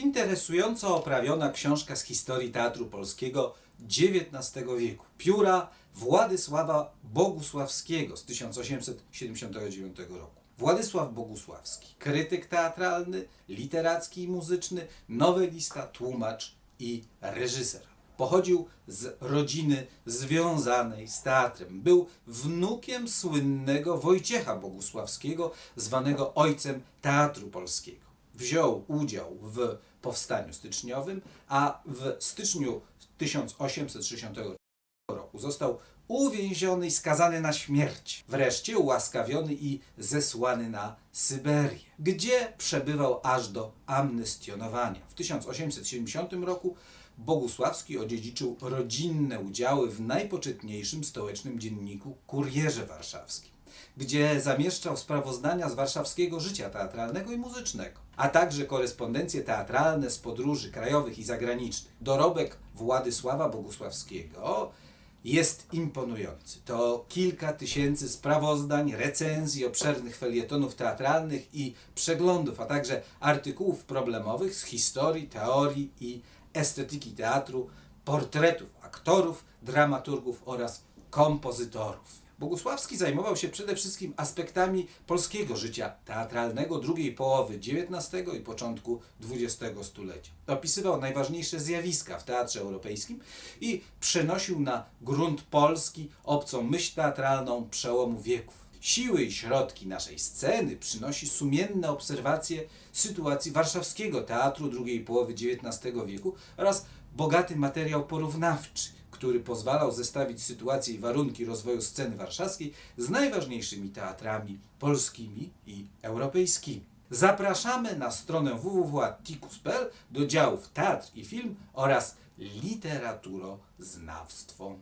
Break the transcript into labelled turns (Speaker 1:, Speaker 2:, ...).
Speaker 1: interesująco oprawiona książka z historii teatru polskiego XIX wieku. Pióra Władysława Bogusławskiego z 1879 roku. Władysław Bogusławski, krytyk teatralny, literacki i muzyczny, nowelista, tłumacz i reżyser. Pochodził z rodziny związanej z teatrem. Był wnukiem słynnego Wojciecha Bogusławskiego, zwanego ojcem teatru polskiego. Wziął udział w powstaniu styczniowym, a w styczniu 1860 roku został uwięziony i skazany na śmierć. Wreszcie ułaskawiony i zesłany na Syberię, gdzie przebywał aż do amnestionowania. W 1870 roku Bogusławski odziedziczył rodzinne udziały w najpoczytniejszym stołecznym dzienniku Kurierze Warszawskim, gdzie zamieszczał sprawozdania z warszawskiego życia teatralnego i muzycznego, a także korespondencje teatralne z podróży krajowych i zagranicznych. Dorobek Władysława Bogusławskiego jest imponujący. To kilka tysięcy sprawozdań, recenzji, obszernych felietonów teatralnych i przeglądów, a także artykułów problemowych z historii, teorii i estetyki teatru, portretów aktorów, dramaturgów oraz kompozytorów. Bogusławski zajmował się przede wszystkim aspektami polskiego życia teatralnego drugiej połowy XIX i początku XX stulecia. Opisywał najważniejsze zjawiska w teatrze europejskim i przenosił na grunt polski obcą myśl teatralną przełomu wieków. Siły i środki naszej sceny przynosi sumienne obserwacje sytuacji warszawskiego teatru drugiej połowy XIX wieku oraz bogaty materiał porównawczy, który pozwalał zestawić sytuację i warunki rozwoju sceny warszawskiej z najważniejszymi teatrami polskimi i europejskimi. Zapraszamy na stronę www.tikus.pl do działów Teatr i Film oraz Literaturoznawstwo.